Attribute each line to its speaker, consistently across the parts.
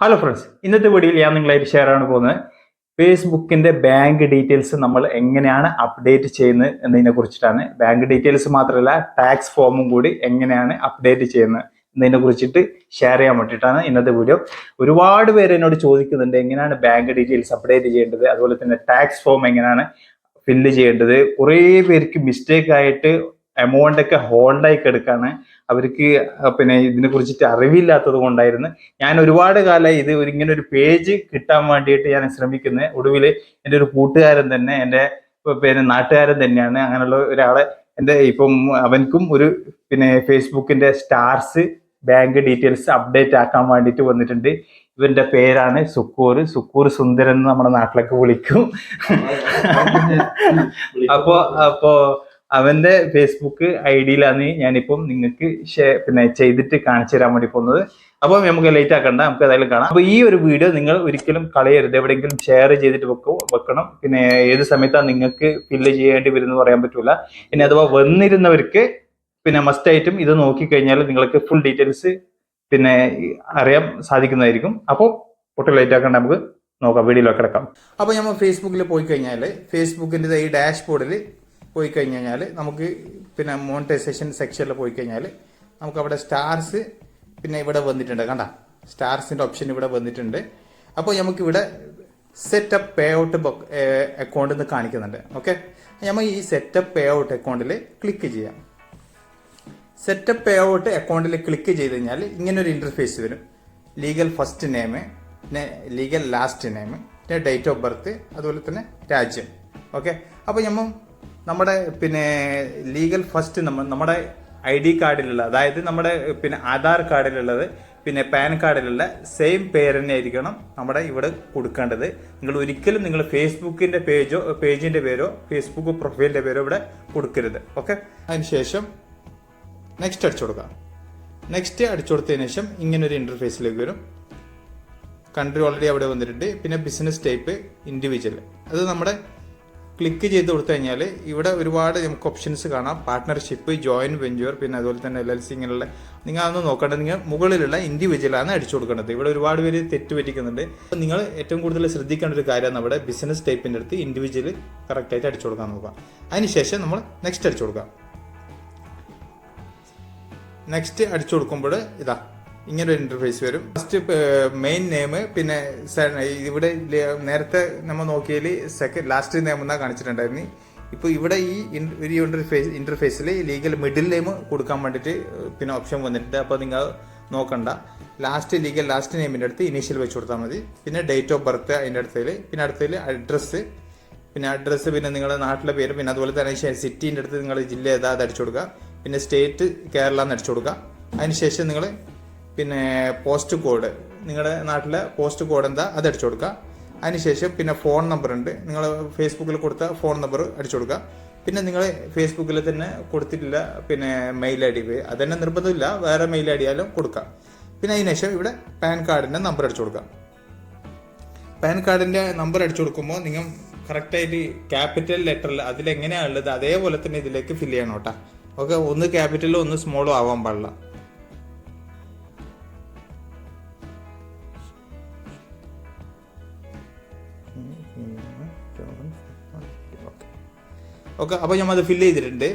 Speaker 1: Hello friends ഇന്നത്തെ വീഡിയോയിൽ ഞാൻ നിങ്ങളായിട്ട് ഷെയർ ആണ് പോകുന്നത് ഫേസ്ബുക്കിന്റെ ബാങ്ക് ഡീറ്റെയിൽസ് നമ്മൾ എങ്ങനെയാണ് അപ്ഡേറ്റ് ചെയ്യുന്നത് എന്നതിനെ കുറിച്ചിട്ടാണ്. ബാങ്ക് ഡീറ്റെയിൽസ് മാത്രമല്ല ടാക്സ് ഫോമും കൂടി എങ്ങനെയാണ് അപ്ഡേറ്റ് ചെയ്യുന്നത് എന്നതിനെ കുറിച്ചിട്ട് ഷെയർ ചെയ്യാൻ വേണ്ടിയിട്ടാണ് ഇന്നത്തെ വീഡിയോ ഒരുപാട് പേര് എന്നോട് ചോദിക്കുന്നുണ്ട് എങ്ങനെയാണ് ബാങ്ക് ഡീറ്റെയിൽസ് അപ്ഡേറ്റ് ചെയ്യേണ്ടത്? അതുപോലെ തന്നെ ടാക്സ് ഫോം എങ്ങനെയാണ് ഫില്ല് ചെയ്യേണ്ടത്? കുറേ പേർക്ക് മിസ്റ്റേക്ക് ആയിട്ട് എമൗണ്ട് ഒക്കെ ഹോൾഡായി കിടക്കാണ് അവർക്ക് പിന്നെ ഇതിനെ കുറിച്ചിട്ട് അറിവില്ലാത്തത് കൊണ്ടായിരുന്നു ഞാൻ ഒരുപാട് കാലമായി ഇത് ഇങ്ങനെ ഒരു പേജ് കിട്ടാൻ വേണ്ടിയിട്ട് ഞാൻ ശ്രമിക്കുന്നത് ഒടുവിൽ എന്റെ ഒരു കൂട്ടുകാരൻ തന്നെ എന്റെ പിന്നെ നാട്ടുകാരൻ തന്നെയാണ് അങ്ങനെയുള്ള ഒരാളെ എന്റെ ഇപ്പം അവനക്കും ഒരു പിന്നെ ഫേസ്ബുക്കിന്റെ സ്റ്റാർസ് ബാങ്ക് ഡീറ്റെയിൽസ് അപ്ഡേറ്റ് ആക്കാൻ വേണ്ടിയിട്ട് വന്നിട്ടുണ്ട് ഇവന്റെ പേരാണ് സുക്കൂർ സുക്കൂർ സുന്ദരൻ എന്ന് നമ്മുടെ നാട്ടിലൊക്കെ വിളിക്കും അപ്പോ അപ്പോ അവന്റെ ഫേസ്ബുക്ക് ഐ ഡിയിലാണ് ഞാനിപ്പം നിങ്ങൾക്ക് പിന്നെ ചെയ്തിട്ട് കാണിച്ചു തരാൻ വേണ്ടി പോകുന്നത്. അപ്പം നമുക്ക് ലേറ്റ് ആക്കണ്ട നമുക്ക് ഏതായാലും കാണാം. അപ്പൊ ഈ ഒരു വീഡിയോ നിങ്ങൾ ഒരിക്കലും കളയരുത്. എവിടെയെങ്കിലും ഷെയർ ചെയ്തിട്ട് വെക്കോ വെക്കണം. പിന്നെ ഏത് സമയത്താണ് നിങ്ങൾക്ക് ഫില്ല് ചെയ്യേണ്ടി വരുമെന്ന് പറയാൻ പറ്റൂല. ഇനി അഥവാ വന്നിരുന്നവർക്ക് പിന്നെ മസ്റ്റ് ആയിട്ടും ഇത് നോക്കിക്കഴിഞ്ഞാൽ നിങ്ങൾക്ക് ഫുൾ ഡീറ്റെയിൽസ് പിന്നെ അറിയാൻ സാധിക്കുന്നതായിരിക്കും. അപ്പോൾ ഒട്ടും ലേറ്റ് ആക്കണ്ട നമുക്ക് നോക്കാം. വീഡിയോയിലൊക്കെ കിടക്കാം. അപ്പോൾ നമ്മൾ ഫേസ്ബുക്കിൽ പോയി കഴിഞ്ഞാൽ ഫേസ്ബുക്കിന്റെ ഈ ഡാഷ്ബോർഡിൽ പോയി കഴിഞ്ഞാൽ നമുക്ക് പിന്നെ മോണിറ്റൈസേഷൻ സെക്ഷനിൽ പോയി കഴിഞ്ഞാൽ നമുക്ക് അവിടെ സ്റ്റാർസ് പിന്നെ ഇവിടെ വന്നിട്ടുണ്ട്. കണ്ട? സ്റ്റാർസിന്റെ ഓപ്ഷൻ ഇവിടെ വന്നിട്ടുണ്ട്. അപ്പോൾ നമുക്ക് ഇവിടെ സെറ്റപ്പ് പേ ഔട്ട് അക്കൗണ്ട് എന്ന് കാണിക്കുന്നുണ്ട്. ഓക്കെ നമ്മൾ ഈ സെറ്റപ്പ് പേ ഔട്ട് അക്കൗണ്ടിൽ ക്ലിക്ക് ചെയ്യാം. സെറ്റപ്പ് പേ ഔട്ട് അക്കൗണ്ടിൽ ക്ലിക്ക് ചെയ്ത് കഴിഞ്ഞാൽ ഇങ്ങനെ ഒരു ഇന്റർഫേസ് വരും. ലീഗൽ ഫസ്റ്റ് നെയിം പിന്നെ ലീഗൽ ലാസ്റ്റ് നെയിം പിന്നെ ഡേറ്റ് ഓഫ് ബർത്ത് അതുപോലെ തന്നെ രാജ്യം. ഓക്കെ അപ്പോൾ നമ്മൾ നമ്മുടെ പിന്നെ ലീഗൽ ഫസ്റ്റ് നമ്മൾ നമ്മുടെ ഐ ഡി കാർഡിലുള്ള അതായത് നമ്മുടെ പിന്നെ ആധാർ കാർഡിലുള്ളത് പിന്നെ പാൻ കാർഡിലുള്ള സെയിം പേര് തന്നെ ആയിരിക്കണം നമ്മുടെ ഇവിടെ കൊടുക്കേണ്ടത്. നിങ്ങൾ ഒരിക്കലും നിങ്ങൾ ഫേസ്ബുക്കിന്റെ പേജോ പേജിന്റെ പേരോ ഫേസ്ബുക്ക് പ്രൊഫൈലിന്റെ പേരോ ഇവിടെ കൊടുക്കരുത്. ഓക്കെ അതിനുശേഷം നെക്സ്റ്റ് അടിച്ചു കൊടുക്കാം. നെക്സ്റ്റ് അടിച്ചു കൊടുത്തതിന് ശേഷം ഇങ്ങനെ ഒരു ഇന്റർഫേസിലേക്ക് വരും. കൺട്രി ഓൾറെഡി അവിടെ വന്നിട്ടുണ്ട്. പിന്നെ ബിസിനസ് ടൈപ്പ് ഇൻഡിവിജ്വൽ അത് നമ്മുടെ ക്ലിക്ക് ചെയ്ത് കൊടുത്തു കഴിഞ്ഞാൽ ഇവിടെ ഒരുപാട് നമുക്ക് ഓപ്ഷൻസ് കാണാം. പാർട്ട്ണർഷിപ്പ് ജോയിന്റ് വെഞ്ചർ പിന്നെ അതുപോലെ തന്നെ എൽ എൽ സി ഇങ്ങനെയുള്ള നിങ്ങൾ അതൊന്ന് നോക്കേണ്ടത് നിങ്ങൾ മുകളിലുള്ള ഇൻഡിവിജ്വലാണ് അടിച്ചു കൊടുക്കേണ്ടത്. ഇവിടെ ഒരുപാട് പേര് തെറ്റ് പറ്റിക്കുന്നുണ്ട് അപ്പോൾ നിങ്ങൾ ഏറ്റവും കൂടുതൽ ശ്രദ്ധിക്കേണ്ട ഒരു കാര്യം നമ്മുടെ ബിസിനസ് ടൈപ്പിന്റെ അടുത്ത് ഇൻഡിവിജ്വൽ കറക്റ്റായിട്ട് അടിച്ചു കൊടുക്കാൻ നോക്കുക. അതിനുശേഷം നമ്മൾ നെക്സ്റ്റ് അടിച്ചു കൊടുക്കാം. നെക്സ്റ്റ് അടിച്ചു കൊടുക്കുമ്പോൾ ഇതാ ഇങ്ങനെ ഒരു ഇന്റർഫേസ് വരും ഫസ്റ്റ് മെയിൻ നെയിം പിന്നെ ഇവിടെ നേരത്തെ നമ്മൾ നോക്കിയാൽ സെക്കൻഡ് ലാസ്റ്റ് നെയിം എന്നാണ് കാണിച്ചിട്ടുണ്ടായിരുന്നു. ഇപ്പോൾ ഇവിടെ ഈ ഒരു ഇന്റർഫേസ് ഇന്റർഫേസിൽ ലീഗൽ മിഡിൽ നെയിം കൊടുക്കാൻ വേണ്ടിയിട്ട് പിന്നെ ഓപ്ഷൻ വന്നിട്ടുണ്ട്. അപ്പോൾ നിങ്ങൾ നോക്കണ്ട. ലാസ്റ്റ് ലീഗൽ ലാസ്റ്റ് നെയിമിന്റെ അടുത്ത് ഇനീഷ്യൽ വെച്ച് കൊടുത്താൽ മതി. പിന്നെ ഡേറ്റ് ഓഫ് ബർത്ത് അതിന്റെ അടുത്തതിൽ പിന്നെ അടുത്തതിൽ അഡ്രസ്സ് പിന്നെ അഡ്രസ്സ് പിന്നെ നിങ്ങളുടെ നാട്ടിലെ പേര് പിന്നെ അതുപോലെ തന്നെ സിറ്റീന്റെ അടുത്ത് നിങ്ങൾ ജില്ല ഏതാ അത് അടിച്ചു കൊടുക്കുക. പിന്നെ സ്റ്റേറ്റ് കേരള എന്ന് അടിച്ചു കൊടുക്കുക. അതിനുശേഷം നിങ്ങൾ പിന്നെ പോസ്റ്റ് കോഡ് നിങ്ങളുടെ നാട്ടിലെ പോസ്റ്റ് കോഡ് എന്താ? അത് അടിച്ചു കൊടുക്കുക അതിനുശേഷം പിന്നെ ഫോൺ നമ്പർ ഉണ്ട്. നിങ്ങൾ ഫേസ്ബുക്കിൽ കൊടുത്ത ഫോൺ നമ്പർ അടിച്ചു കൊടുക്കുക പിന്നെ നിങ്ങൾ ഫേസ്ബുക്കിൽ തന്നെ കൊടുത്തിട്ടില്ല പിന്നെ മെയിൽ ഐ ഡി അതന്നെ നിർബന്ധമില്ല. വേറെ മെയിൽ ഐ ഡി ആയാലും കൊടുക്കാം. പിന്നെ അതിനുശേഷം ഇവിടെ പാൻ കാർഡിന്റെ നമ്പർ അടിച്ചു കൊടുക്കാം. പാൻ കാർഡിന്റെ നമ്പർ അടിച്ചു കൊടുക്കുമ്പോൾ നിങ്ങൾ കറക്റ്റായിട്ട് ക്യാപിറ്റൽ ലെറ്ററിൽ അതിലെങ്ങനെയാണ് ഉള്ളത് അതേപോലെ തന്നെ ഇതിലേക്ക് ഫില്ല് ചെയ്യണം കേട്ടോ. ഓക്കെ? ഒന്ന് ക്യാപിറ്റലും ഒന്ന് സ്മോളും ആവാൻ പാടില്ല. ഓക്കെ അപ്പോൾ നമ്മൾ അത് ഫില്ല് ചെയ്തിട്ടുണ്ട്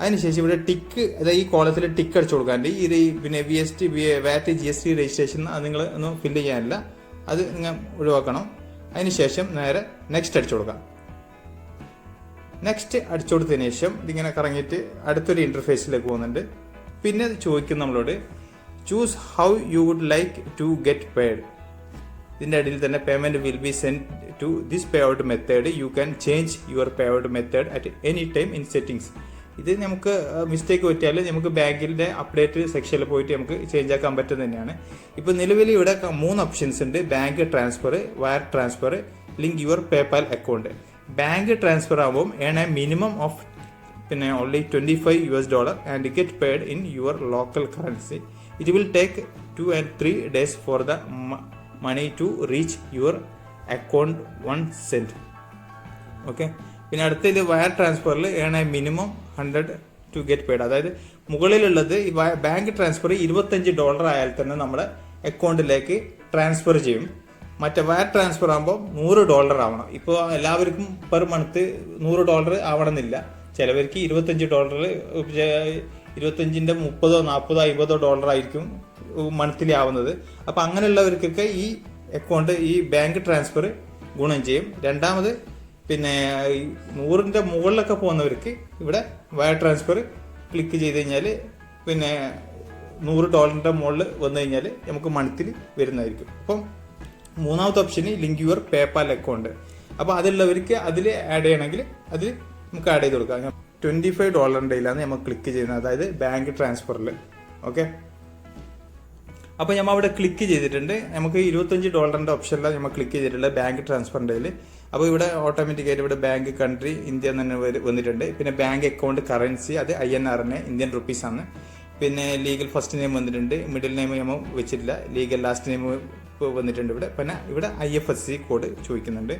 Speaker 1: അതിനുശേഷം ഇവിടെ ടിക്ക് അതായത് ഈ കോളത്തിൽ ടിക്ക് അടിച്ചു കൊടുക്കാണ്ട് ഈ പിന്നെ V S T VAT G S T registration നിങ്ങൾ ഒന്ന് ഫില്ല് ചെയ്യാനില്ല. അത് നിങ്ങൾ ഒഴിവാക്കണം. അതിനുശേഷം നേരെ നെക്സ്റ്റ് അടിച്ചു കൊടുക്കാം. നെക്സ്റ്റ് അടിച്ചു കൊടുത്തതിന് ശേഷം ഇതിങ്ങനെ കറങ്ങിയിട്ട് അടുത്തൊരു ഇന്റർഫേസിലേക്ക് പോകുന്നുണ്ട്. പിന്നെ ചോദിക്കും നമ്മളോട് choose how you would like to get paid ഇതിന്റെ അടിയിൽ തന്നെ payment will be send to this pay out method you can change your pay out method at any time in settings ഇത് നമുക്ക് മിസ്റ്റേക്ക് പറ്റിയാൽ നമുക്ക് ബാങ്കിന്റെ അപ്ഡേറ്റ് സെക്ഷനിൽ പോയിട്ട് നമുക്ക് ചേഞ്ച് ആക്കാൻ പറ്റുന്നത് തന്നെയാണ്. ഇപ്പോൾ നിലവിൽ ഇവിടെ മൂന്ന് ഓപ്ഷൻസ് ഉണ്ട്. Bank transfer wire transfer link your PayPal account bank transfer ആകുമ്പോൾ ഏൺ എ മിനിമം ഓഫ് പിന്നെ only twenty five U S dollar and get paid in your local currency it will take two and three days for the money to reach your account one cent okay പിന്നെ അടുത്തതിൽ wire ട്രാൻസ്ഫറിൽ earn a minimum hundred to get paid അതായത് മുകളിലുള്ളത് ഈ bank transfer ഇരുപത്തഞ്ച് dollar ആയാൽ തന്നെ നമ്മുടെ അക്കൗണ്ടിലേക്ക് ട്രാൻസ്ഫർ ചെയ്യും. മറ്റേ വയർ ട്രാൻസ്ഫർ ആകുമ്പോൾ നൂറ് ഡോളർ ആവണം. ഇപ്പോൾ എല്ലാവർക്കും പെർ മന്ത് നൂറ് ഡോളർ ആവണമെന്നില്ല. ചിലവർക്ക് ഇരുപത്തഞ്ച് ഡോളർ ഇരുപത്തഞ്ചിന്റെ മുപ്പതോ നാൽപ്പതോ അമ്പതോ ഡോളർ ആയിരിക്കും മന്ത്ലി ആവുന്നത് അപ്പോൾ അങ്ങനെയുള്ളവർക്കൊക്കെ ഈ അക്കൗണ്ട് ഈ ബാങ്ക് ട്രാൻസ്ഫർ ഗുണം ചെയ്യും. രണ്ടാമത് പിന്നെ നൂറിന്റെ മുകളിലൊക്കെ പോകുന്നവർക്ക് ഇവിടെ വയർ ട്രാൻസ്ഫർ ക്ലിക്ക് ചെയ്ത് കഴിഞ്ഞാൽ പിന്നെ നൂറ് ഡോളറിന്റെ മുകളിൽ വന്നു കഴിഞ്ഞാൽ നമുക്ക് മന്ത്ലി വരുന്നതായിരിക്കും. അപ്പം മൂന്നാമത്തെ ഓപ്ഷന് ലിങ്ക് യുവർ പേപ്പാൽ അക്കൗണ്ട് അപ്പോൾ അതിലുള്ളവർക്ക് അതിൽ ആഡ് ചെയ്യണമെങ്കിൽ അതിൽ നമുക്ക് ആഡ് ചെയ്ത് കൊടുക്കാം. ട്വന്റി ഫൈവ് ഡോളറിന്റെ ഇതിലാണ് നമ്മൾ ക്ലിക്ക് ചെയ്യുന്നത്. അതായത് ബാങ്ക് ട്രാൻസ്ഫറിൽ ഓക്കെ അപ്പോൾ നമ്മൾ അവിടെ ക്ലിക്ക് ചെയ്തിട്ടുണ്ട്. നമുക്ക് ഇരുപത്തഞ്ച് ഡോളറിന്റെ ഓപ്ഷനിലാണ് നമ്മൾ ക്ലിക്ക് ചെയ്തിട്ടുള്ളത് ബാങ്ക് ട്രാൻസ്ഫറിന്റെ ഇതിൽ അപ്പോൾ ഇവിടെ ഓട്ടോമാറ്റിക്കായിട്ട് ഇവിടെ ബാങ്ക് കൺട്രി ഇന്ത്യ എന്ന് തന്നെ വന്നിട്ടുണ്ട്. പിന്നെ ബാങ്ക് അക്കൗണ്ട് കറൻസി അത് ഐ എൻ ആറിന് ഇന്ത്യൻ ആണ്. പിന്നെ ലീഗൽ ഫസ്റ്റ് നെയിം വന്നിട്ടുണ്ട്. മിഡിൽ നെയിം നമ്മൾ വെച്ചിട്ടില്ല. ലീഗൽ ലാസ്റ്റ് നെയിം വന്നിട്ടുണ്ട് ഇവിടെ. പിന്നെ ഇവിടെ I F S C code ചോദിക്കുന്നുണ്ട്.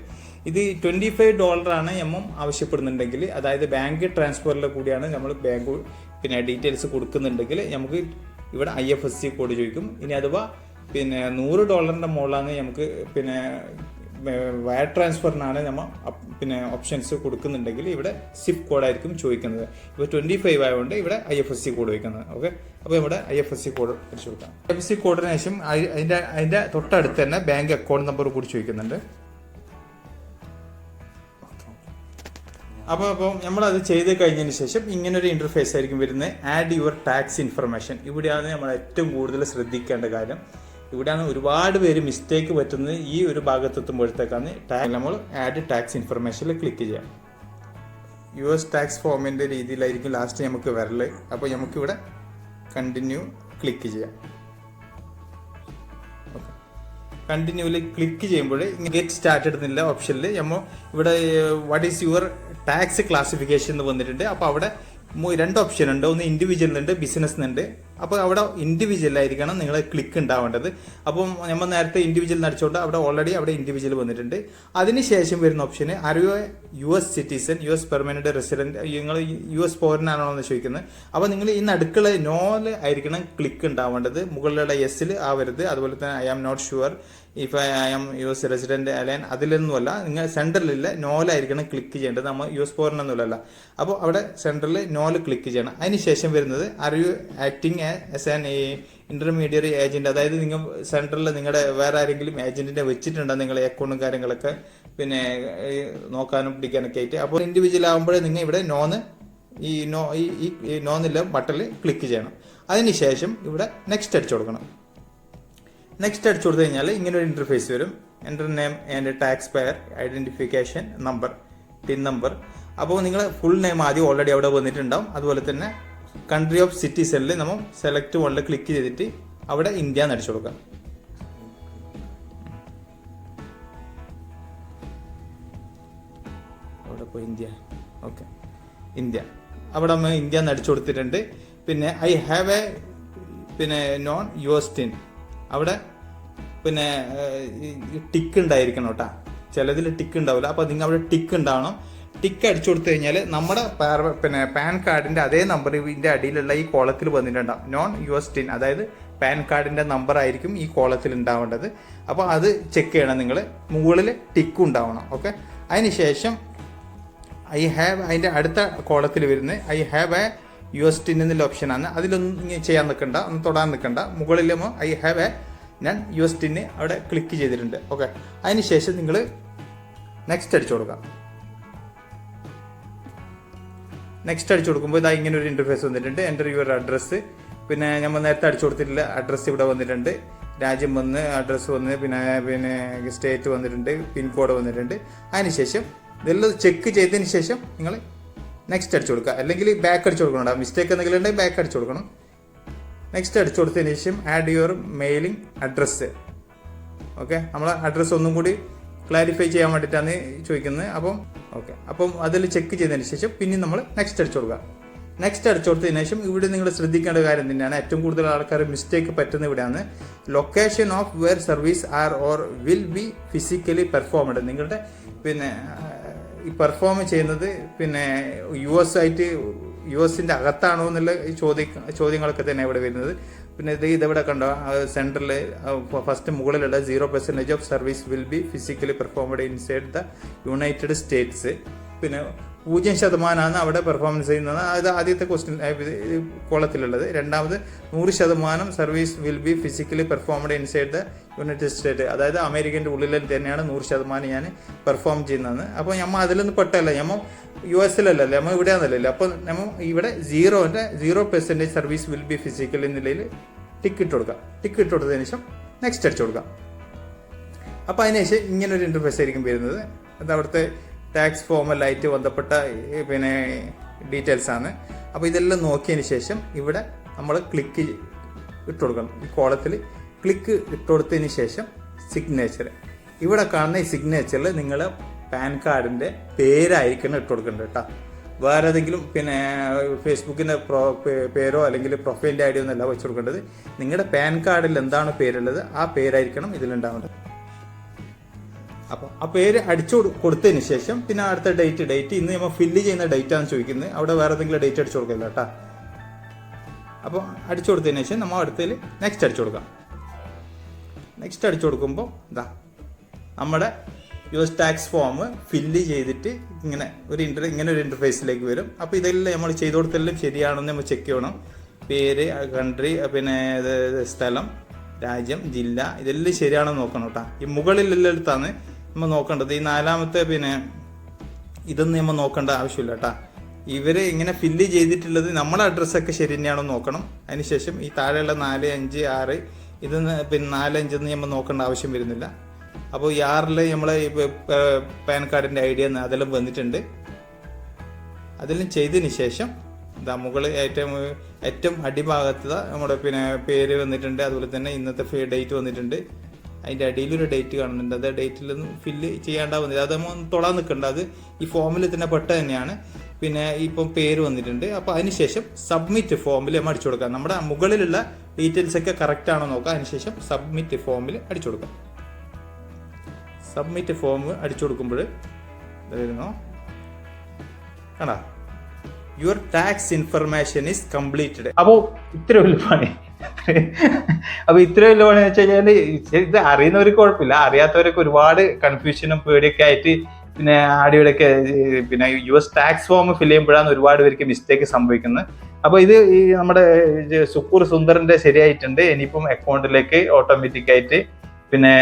Speaker 1: ഇത് ട്വന്റി ഫൈവ് ഡോളറാണ് എം ആവശ്യപ്പെടുന്നുണ്ടെങ്കിൽ. അതായത് ബാങ്ക് ട്രാൻസ്ഫറിൽ കൂടിയാണ് നമ്മൾ ബാങ്ക് പിന്നെ ഡീറ്റെയിൽസ് കൊടുക്കുന്നുണ്ടെങ്കിൽ നമുക്ക് ഇവിടെ I F S C code ചോദിക്കും. ഇനി അഥവാ പിന്നെ നൂറ് ഡോളറിന്റെ മുകളിലാണ് നമുക്ക് പിന്നെ വയർ ട്രാൻസ്ഫറിനാണ് നമ്മൾ പിന്നെ ഓപ്ഷൻസ് കൊടുക്കുന്നുണ്ടെങ്കിൽ ഇവിടെ സിപ്പ് കോഡായിരിക്കും ചോദിക്കുന്നത്. ഇപ്പോൾ ട്വന്റി ഫൈവ് ആയതുകൊണ്ട് ഇവിടെ I F S C code വയ്ക്കുന്നത് ഓക്കെ അപ്പോൾ ഇവിടെ I F S C code അടിച്ചു കൊടുക്കാം. ഐ എഫ് എസ് സി കോഡിന് ശേഷം അതിന്റെ അതിന്റെ തൊട്ടടുത്ത് തന്നെ ബാങ്ക് അക്കൗണ്ട് നമ്പർ കൂടി ചോദിക്കുന്നുണ്ട്. അപ്പോൾ അപ്പോൾ നമ്മളത് ചെയ്ത് കഴിഞ്ഞതിന് ശേഷം ഇങ്ങനെ ഒരു ഇന്റർഫേസ് ആയിരിക്കും വരുന്നത്. ആഡ് യുവർ ടാക്സ് ഇൻഫർമേഷൻ ഇവിടെയാണ് നമ്മൾ ഏറ്റവും കൂടുതൽ ശ്രദ്ധിക്കേണ്ട കാര്യം. ഇവിടെയാണ് ഒരുപാട് പേര് മിസ്റ്റേക്ക് പറ്റുന്നത് ഈ ഒരു ഭാഗത്തെത്തുമ്പോഴത്തേക്കാണ്. ടാക്സ് നമ്മൾ ആഡ് ടാക്സ് ഇൻഫർമേഷനിൽ ക്ലിക്ക് ചെയ്യാം. യു എസ് ടാക്സ് ഫോമിന്റെ രീതിയിലായിരിക്കും ലാസ്റ്റ് നമുക്ക് വരൽ. അപ്പോൾ നമുക്കിവിടെ കണ്ടിന്യൂ ക്ലിക്ക് ചെയ്യാം. കണ്ടിന്യൂവിൽ ക്ലിക്ക് ചെയ്യുമ്പോൾ ഗെറ്റ് സ്റ്റാർട്ട് എടുത്തില്ല ഓപ്ഷനിൽ നമ്മൾ ഇവിടെ what is your tax classification എന്ന് വന്നിട്ടുണ്ട്. അപ്പോൾ അവിടെ രണ്ട് ഓപ്ഷൻ ഉണ്ട്. ഒന്ന് ഇൻഡിവിജ്വൽ ഉണ്ട് ബിസിനസ് ഉണ്ട്. അപ്പോൾ അവിടെ ഇൻഡിവിജ്വൽ ആയിരിക്കണം നിങ്ങൾ ക്ലിക്ക് ഉണ്ടാവേണ്ടത്. അപ്പം നമ്മൾ നേരത്തെ ഇൻഡിവിജ്വൽ നടിച്ചുകൊണ്ട് അവിടെ ഓൾറെഡി അവിടെ ഇൻഡിവിജ്വൽ വന്നിട്ടുണ്ട്. അതിനുശേഷം വരുന്ന ഓപ്ഷന് അറിയോ U S citizen U S permanent resident നിങ്ങൾ യു എസ് പൗരനാണോ എന്ന് ചോദിക്കുന്നത്. അപ്പോൾ നിങ്ങൾ ഈ നടുക്കുള്ള നോൽ ആയിരിക്കണം ക്ലിക്ക് ഉണ്ടാവേണ്ടത്. മുകളിലുള്ള എസ്സിൽ ആവരുത്. അതുപോലെ തന്നെ I am not sure if I'm U S resident alien അതിലൊന്നുമല്ല. നിങ്ങൾ സെന്ററിലില്ല നോലായിരിക്കണം ക്ലിക്ക് ചെയ്യേണ്ടത്. നമ്മൾ യു എസ് പൗരനൊന്നുമല്ല അപ്പോൾ അവിടെ സെന്ററിൽ നോൽ ക്ലിക്ക് ചെയ്യണം. അതിന് ശേഷം വരുന്നത് you acting as an intermediary agent അതായത് നിങ്ങൾ സെൻട്രലിൽ നിങ്ങളുടെ വേറെ ആരെങ്കിലും ഏജന്റിനെ വെച്ചിട്ടുണ്ടോ നിങ്ങളെ അക്കൗണ്ടും കാര്യങ്ങളൊക്കെ? പിന്നെ ഈ നോക്കാനും പിടിക്കാനൊക്കെ ആയിട്ട്. അപ്പോൾ ഇൻഡിവിജ്വൽ ആകുമ്പോഴേ നിങ്ങൾ ഇവിടെ നോന്ന് ഈ നോ ഈ നോന്നില്ല ബട്ടണിൽ ക്ലിക്ക് ചെയ്യണം. അതിനുശേഷം ഇവിടെ നെക്സ്റ്റ് അടിച്ചു കൊടുക്കണം. നെക്സ്റ്റ് അടിച്ചു കൊടുത്തു കഴിഞ്ഞാൽ ഇങ്ങനെ ഒരു ഇന്റർഫേസ് വരും. Enter name and taxpayer identification number TIN number അപ്പോൾ നിങ്ങൾ ഫുൾ നെയിം ആദ്യം ഓൾറെഡി അവിടെ വന്നിട്ടുണ്ടാവും. അതുപോലെ തന്നെ കൺട്രി ഓഫ് സിറ്റി സെല്ലിൽ നമ്മൾ സെലക്ട് വണ്ണിൽ ക്ലിക്ക് ചെയ്തിട്ട് അവിടെ ഇന്ത്യ എന്ന് അടിച്ചു കൊടുക്കാം. അവിടെ പോയി ഇന്ത്യ. Okay India. അവിടെ നമ്മൾ ഇന്ത്യ എന്ന് അടിച്ചു കൊടുത്തിട്ടുണ്ട്. പിന്നെ ഐ ഹാവ് എ പിന്നെ നോൺ യുവസ്റ്റിൻ അവിടെ പിന്നെ ടിക്ക് ഉണ്ടായിരിക്കണം കേട്ടോ. ചിലതിൽ ടിക്ക് ഉണ്ടാവില്ല. അപ്പോൾ നിങ്ങൾ അവിടെ ടിക്ക് ഉണ്ടാവണം. ടിക്ക് അടിച്ചു കൊടുത്തു കഴിഞ്ഞാൽ നമ്മുടെ പിന്നെ പാൻ കാർഡിന്റെ അതേ നമ്പറിന്റെ അടിയിലുള്ള ഈ കോളത്തിൽ വന്നിട്ടുണ്ടാവും. നോൺ യു എസ് ടിൻ അതായത് പാൻ കാർഡിന്റെ നമ്പർ ആയിരിക്കും ഈ കോളത്തിൽ ഉണ്ടാവേണ്ടത്. അപ്പോൾ അത് ചെക്ക് ചെയ്യണം നിങ്ങൾ മുകളിൽ ടിക്ക് ഉണ്ടാവണം ഓക്കെ അതിനുശേഷം ഐ ഹാവ് അതിന്റെ അടുത്ത കോളത്തിൽ വരുന്നത് I have a U S TIN എന്നുള്ള ഓപ്ഷനാണ് അതിലൊന്നും ചെയ്യാൻ നിൽക്കണ്ട ഒന്ന് തൊടാൻ നിൽക്കണ്ട. മുകളിലും ഐ ഹാവ് എ ഞാൻ യു എസ് ടിന് അവിടെ ക്ലിക്ക് ചെയ്തിട്ടുണ്ട് ഓക്കെ അതിന് ശേഷം നിങ്ങൾ നെക്സ്റ്റ് അടിച്ചു കൊടുക്കാം. നെക്സ്റ്റ് അടിച്ചു കൊടുക്കുമ്പോൾ ഇതാ ഇങ്ങനെ ഒരു ഇന്റർഫേസ് വന്നിട്ടുണ്ട്. എന്റർ യുവർ അഡ്രസ്സ് പിന്നെ നമ്മൾ നേരത്തെ അടിച്ചു കൊടുത്തിട്ടില്ല. അഡ്രസ്സ് ഇവിടെ വന്നിട്ടുണ്ട്. രാജ്യം വന്ന് അഡ്രസ്സ് വന്ന് പിന്നെ പിന്നെ സ്റ്റേറ്റ് വന്നിട്ടുണ്ട്. പിൻകോഡ് വന്നിട്ടുണ്ട്. അതിനുശേഷം ഇതെല്ലാം ചെക്ക് ചെയ്തതിന് ശേഷം നിങ്ങൾ നെക്സ്റ്റ് അടിച്ചു കൊടുക്കുക. അല്ലെങ്കിൽ ബാക്ക് അടിച്ചു കൊടുക്കണം മിസ്റ്റേക്ക് എന്തെങ്കിലും ഉണ്ടെങ്കിൽ ബാക്ക് അടിച്ചു കൊടുക്കണം. നെക്സ്റ്റ് അടിച്ചു കൊടുത്തതിന് ശേഷം add your mailing address okay നമ്മൾ അഡ്രസ്സ് ഒന്നും കൂടി ക്ലാരിഫൈ ചെയ്യാൻ വേണ്ടിയിട്ടാണ് ചോദിക്കുന്നത്. അപ്പം ഓക്കെ. അപ്പം അതിൽ ചെക്ക് ചെയ്തതിന് ശേഷം പിന്നെ നമ്മൾ നെക്സ്റ്റ് അടിച്ചു കൊടുക്കുക. നെക്സ്റ്റ് അടിച്ചു കൊടുത്തതിന് ശേഷം ഇവിടെ നിങ്ങൾ ശ്രദ്ധിക്കേണ്ട കാര്യം തന്നെയാണ്. ഏറ്റവും കൂടുതൽ ആൾക്കാർ മിസ്റ്റേക്ക് പറ്റുന്ന ഇവിടെയാണ്. Location of where service are or will be physically performed നിങ്ങളുടെ പിന്നെ ഈ പെർഫോം ചെയ്യുന്നത് പിന്നെ യു എസ് ആയിട്ട് യു എസിന്റെ അകത്താണോ എന്നുള്ള ചോദ്യ ചോദ്യങ്ങളൊക്കെ തന്നെ ഇവിടെ വരുന്നത്. പിന്നെ ഇത് ഇതെവിടെ കണ്ടോ? സെന്ററിൽ ഫസ്റ്റ് മുകളിലുള്ള zero percentage of service will be physically performed inside the United States പിന്നെ പൂജ്യം ശതമാനമാണ് അവിടെ പെർഫോമൻസ് ചെയ്യുന്നത്. അത് ആദ്യത്തെ ക്വസ്റ്റ്യൻ കോളത്തിലുള്ളത്. രണ്ടാമത് നൂറ് ശതമാനം service will be physically performed inside the United State അതായത് അമേരിക്കന്റെ ഉള്ളിൽ തന്നെയാണ് നൂറ് ശതമാനം ഞാൻ പെർഫോം ചെയ്യുന്നത് അപ്പോൾ നമ്മൾ അതിലൊന്നും പെട്ടല്ല നമ്മൾ യു എസിലല്ലല്ലേ. നമ്മൾ ഇവിടെ ആണല്ലോ അപ്പോൾ നമ്മൾ ഇവിടെ സീറോന്റെ zero percentage service will be physical നിലയിൽ ടിക്ക് ഇട്ട് കൊടുക്കുക ടിക്ക് ഇട്ട് കൊടുത്തതിന് ശേഷം നെക്സ്റ്റ് അടിച്ചു കൊടുക്കുക അപ്പോൾ അതിനുശേഷം ഇങ്ങനെ ഒരു ഇന്റർഫേസ് ആയിരിക്കും വരുന്നത്. അത് അവിടുത്തെ ടാക്സ് ഫോമലായിട്ട് ബന്ധപ്പെട്ട പിന്നെ ഡീറ്റെയിൽസ് ആണ്. അപ്പോൾ ഇതെല്ലാം നോക്കിയതിന് ശേഷം ഇവിടെ നമ്മൾ ക്ലിക്ക് ഇട്ട് കൊടുക്കണം ഈ കോളത്തിൽ ക്ലിക്ക് ഇട്ട് കൊടുത്തതിന് ശേഷം സിഗ്നേച്ചർ ഇവിടെ കാണുന്ന ഈ സിഗ്നേച്ചറിൽ നിങ്ങൾ പാൻ കാർഡിന്റെ പേരായിരിക്കണം ഇട്ട് കൊടുക്കേണ്ടത് കേട്ടോ. വേറെ ഏതെങ്കിലും പിന്നെ ഫേസ്ബുക്കിന്റെ പ്രോ പേരോ അല്ലെങ്കിൽ പ്രൊഫൈലിന്റെ ഐഡിയോ ഒന്നല്ല വെച്ച് കൊടുക്കേണ്ടത് നിങ്ങളുടെ പാൻ കാർഡിൽ എന്താണ് പേരുള്ളത് ആ പേരായിരിക്കണം ഇതിലുണ്ടാവേണ്ടത്. അപ്പോൾ ആ പേര് അടിച്ചു കൊടുത്തതിന് ശേഷം പിന്നെ അടുത്ത ഡേറ്റ് ഡേറ്റ് ഇന്ന് നമ്മൾ ഫില്ല് ചെയ്യുന്ന ഡേറ്റ് ആണ് ചോദിക്കുന്നത്. അവിടെ വേറെ എന്തെങ്കിലും ഡേറ്റ് അടിച്ചു കൊടുക്കില്ല കേട്ടോ. അപ്പോൾ അടിച്ചു കൊടുത്തതിന് ശേഷം നമ്മൾ അടുത്തതിൽ നെക്സ്റ്റ് അടിച്ചു കൊടുക്കാം. നെക്സ്റ്റ് അടിച്ചു കൊടുക്കുമ്പോൾ ഇതാ നമ്മുടെ U S tax form fill ചെയ്തിട്ട് ഇങ്ങനെ ഒരു ഇന്റർ ഇങ്ങനെ ഒരു ഇന്റർഫേസിലേക്ക് വരും. അപ്പോൾ ഇതെല്ലാം നമ്മൾ ചെയ്തു കൊടുത്തെല്ലാം ശരിയാണെന്ന് നമ്മൾ ചെക്ക് ചെയ്യണം. പേര് കൺട്രി പിന്നെ സ്ഥലം രാജ്യം ജില്ല ഇതെല്ലാം ശരിയാണെന്ന് നോക്കണം കേട്ടോ. ഈ മുകളിലെടുത്താണ് നമ്മൾ നോക്കേണ്ടത്. ഈ നാലാമത്തെ പിന്നെ ഇതൊന്നും നമ്മൾ നോക്കേണ്ട ആവശ്യമില്ല കേട്ടാ ഇവർ ഇങ്ങനെ ഫില്ല് ചെയ്തിട്ടുള്ളത് നമ്മളെ അഡ്രസ്സൊക്കെ ശരി തന്നെയാണോ നോക്കണം. അതിനുശേഷം ഈ താഴെയുള്ള നാല് അഞ്ച് ആറ് ഇത് പിന്നെ നാല് അഞ്ചൊന്നും നമ്മൾ നോക്കേണ്ട ആവശ്യം വരുന്നില്ല. അപ്പോൾ ഈ ആറിൽ പ- പാൻ കാർഡിന്റെ ഐഡിയ അതെല്ലാം വന്നിട്ടുണ്ട്. അതെല്ലാം ചെയ്തതിന് ശേഷം ഇതാ മുകളിൽ ഏറ്റവും ഏറ്റവും അടിഭാഗത്ത് നമ്മുടെ പിന്നെ പേര് വന്നിട്ടുണ്ട്. അതുപോലെ തന്നെ ഇന്നത്തെ ഡേറ്റ് വന്നിട്ടുണ്ട്. അതിന്റെ അടിയിലൊരു ഡേറ്റ് കാണുന്നുണ്ട്. അത് ഡേറ്റിലൊന്നും ഫില്ല് ചെയ്യാണ്ടാവുന്നില്ല. അത് നമ്മൾ തൊളാൻ തൊടാൻ നിൽക്കണ്ട അത് ഈ ഫോമിൽ തന്നെ പെട്ട തന്നെയാണ്. പിന്നെ ഇപ്പം പേര് വന്നിട്ടുണ്ട്. അപ്പോൾ അതിനുശേഷം സബ്മിറ്റ് ഫോമിൽ നമ്മൾ അടിച്ചു കൊടുക്കുക നമ്മുടെ മുകളിലുള്ള ഡീറ്റെയിൽസ് ഒക്കെ കറക്റ്റ് ആണോ നോക്കാം. അതിനുശേഷം സബ്മിറ്റ് ഫോമിൽ അടിച്ചു കൊടുക്കാം. സബ്മിറ്റ് ഫോം അടിച്ചു കൊടുക്കുമ്പോൾ വരുന്നു. കണ്ടാ? Your tax information is completed അപ്പോൾ ഇത്ര വലിയ പണി. അപ്പോൾ ഇത്ര വലിയ പണി വെച്ച് കഴിഞ്ഞാൽ ഇത് അറിയുന്നവർക്ക് കുഴപ്പമില്ല. അറിയാത്തവരൊക്കെ ഒരുപാട് കൺഫ്യൂഷനും പേടിയൊക്കെ ആയിട്ട് പിന്നെ ആടിയുടെയൊക്കെ പിന്നെ U S tax form fill ചെയ്യുമ്പോഴാണ് ഒരുപാട് പേർക്ക് മിസ്റ്റേക്ക് സംഭവിക്കുന്നത്. അപ്പോൾ ഇത് ഈ നമ്മുടെ സുക്കൂർ സുന്ദറിന്റെ ശരിയായിട്ടുണ്ട്. ഇനിയിപ്പം അക്കൗണ്ടിലേക്ക് ഓട്ടോമാറ്റിക് ആയിട്ട് പിന്നെ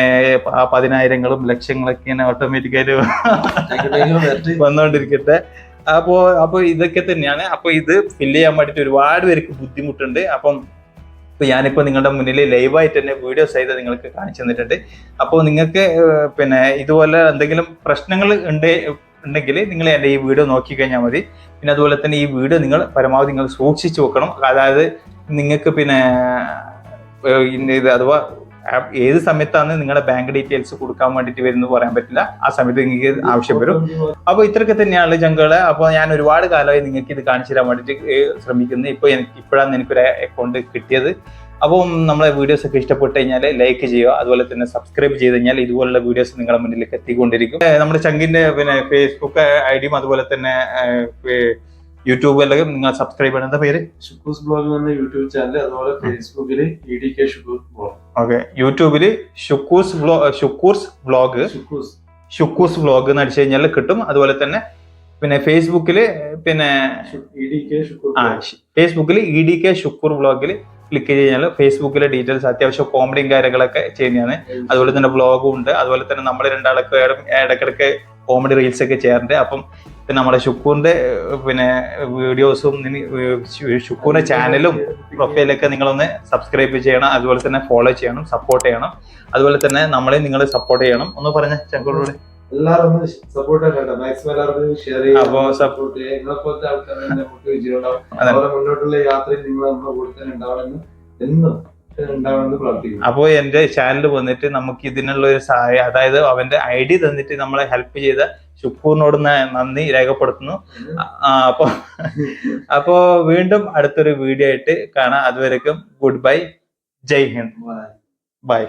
Speaker 1: പതിനായിരങ്ങളും ലക്ഷങ്ങളൊക്കെ ഇങ്ങനെ ഓട്ടോമാറ്റിക് ആയിട്ട് വന്നുകൊണ്ടിരിക്കട്ടെ അപ്പോ അപ്പൊ ഇതൊക്കെ തന്നെയാണ്. അപ്പൊ ഇത് ഫില്ല് ചെയ്യാൻ വേണ്ടിട്ട് ഒരുപാട് പേർക്ക് ബുദ്ധിമുട്ടുണ്ട്. അപ്പം ഇപ്പൊ ഞാനിപ്പോ നിങ്ങളുടെ മുന്നിൽ ലൈവായിട്ട് തന്നെ വീഡിയോസ് ചെയ്ത് നിങ്ങൾക്ക് കാണിച്ചു തന്നിട്ടുണ്ട്. അപ്പോൾ നിങ്ങൾക്ക് പിന്നെ ഇതുപോലെ എന്തെങ്കിലും പ്രശ്നങ്ങൾ ഉണ്ട് ഉണ്ടെങ്കിൽ നിങ്ങൾ എന്റെ ഈ വീഡിയോ നോക്കി കഴിഞ്ഞാൽ മതി. പിന്നെ അതുപോലെ തന്നെ ഈ വീഡിയോ നിങ്ങൾ പരമാവധി നിങ്ങൾ സൂക്ഷിച്ചു വെക്കണം. അതായത് നിങ്ങൾക്ക് പിന്നെ ഇത് അഥവാ ഏത് സമയത്താണ് നിങ്ങളുടെ ബാങ്ക് ഡീറ്റെയിൽസ് കൊടുക്കാൻ വേണ്ടിട്ട് വരുന്നത് പറയാൻ പറ്റില്ല. ആ സമയത്ത് നിങ്ങൾക്ക് ആവശ്യം വരും അപ്പോൾ ഇത്രയൊക്കെ തന്നെയാണ് ജങ്കൾ അപ്പോൾ ഞാൻ ഒരുപാട് കാലമായി നിങ്ങൾക്ക് ഇത് കാണിച്ചു തരാൻ വേണ്ടിയിട്ട് ഏഹ് ശ്രമിക്കുന്നത് എനിക്ക് ഇപ്പോഴാണ് എനിക്കൊരു അക്കൗണ്ട് കിട്ടിയത്. അപ്പം നമ്മളെ വീഡിയോസ് ഒക്കെ ഇഷ്ടപ്പെട്ട് കഴിഞ്ഞാൽ ലൈക്ക് ചെയ്യുക. അതുപോലെ തന്നെ സബ്സ്ക്രൈബ് ചെയ്ത് കഴിഞ്ഞാൽ ഇതുപോലുള്ള വീഡിയോസ് നിങ്ങളുടെ മുന്നിലേക്ക് എത്തിക്കൊണ്ടിരിക്കും. നമ്മുടെ ചങ്കിന്റെ പിന്നെ ഫേസ്ബുക്ക് ഐ അതുപോലെ തന്നെ യൂട്യൂബ് അല്ലെങ്കിൽ നിങ്ങൾ സബ്സ്ക്രൈബ് ചെയ്യുന്ന പേര്
Speaker 2: ഷുക്കൂസ് ബ്ലോഗ് എന്ന യൂട്യൂബ് ചാനൽ അതുപോലെ ഫേസ്ബുക്കിൽ E D K Shukoos blog.
Speaker 1: Okay. യൂട്യൂബിൽ Shukoos blog Shukoos blog.
Speaker 2: Shukoos.
Speaker 1: Shukoos blog എന്ന് അടിച്ചു കഴിഞ്ഞാൽ കിട്ടും. അതുപോലെ തന്നെ പിന്നെ ഫേസ്ബുക്കിൽ പിന്നെ ആ ഫേസ്ബുക്കിൽ ഇ ഡി കെ ഷുക്കൂർ ബ്ലോഗിൽ ക്ലിക്ക് ചെയ്ത് കഴിഞ്ഞാൽ ഫേസ്ബുക്കിലെ ഡീറ്റെയിൽസ് അത്യാവശ്യം കോമഡിയും കാര്യങ്ങളൊക്കെ ചെയ്യുന്നതാണ്. അതുപോലെ തന്നെ ബ്ലോഗും ഉണ്ട്. അതുപോലെ തന്നെ നമ്മൾ രണ്ടാളൊക്കെ ഇട- ഇടയ്ക്കിടയ്ക്ക് കോമഡി റീൽസ് ഒക്കെ ചെയ്യാറുണ്ട്. അപ്പം പിന്നെ നമ്മുടെ ഷുക്കൂറിന്റെ പിന്നെ വീഡിയോസും ഷുക്കൂറിന്റെ ചാനലും പ്രൊഫൈലൊക്കെ നിങ്ങളൊന്ന് സബ്സ്ക്രൈബ് ചെയ്യണം അതുപോലെ തന്നെ ഫോളോ ചെയ്യണം സപ്പോർട്ട് ചെയ്യണം. അതുപോലെ തന്നെ നമ്മളെ നിങ്ങൾ സപ്പോർട്ട് ചെയ്യണം. ഒന്ന് പറഞ്ഞ ചങ്കളോട്
Speaker 2: എല്ലാവരും സപ്പോർട്ട് മാക്സിമം ഷെയർ ചെയ്യുക സപ്പോർട്ട് ചെയ്യുക നിങ്ങളെ പോലത്തെ ആൾക്കാരെ നമുക്ക് വിജയം ഉണ്ടാവും. മുന്നോട്ടുള്ള യാത്രയിൽ നിങ്ങൾ നമ്മുടെ കൂടെ തന്നെ ഉണ്ടാവണമെന്ന് എന്നും
Speaker 1: അപ്പോൾ എന്റെ ചാനൽ വന്നിട്ട് നമുക്ക് ഇതിനുള്ള ഒരു സഹായം അതായത് അവന്റെ ഐ ഡി തന്നിട്ട് നമ്മളെ ഹെൽപ്പ് ചെയ്ത ഷുക്കൂറിനോട് നന്ദി രേഖപ്പെടുത്തുന്നു. അപ്പൊ അപ്പോ വീണ്ടും അടുത്തൊരു വീഡിയോ ആയിട്ട് കാണാം. അതുവരേക്കും good bye Jai Hind. By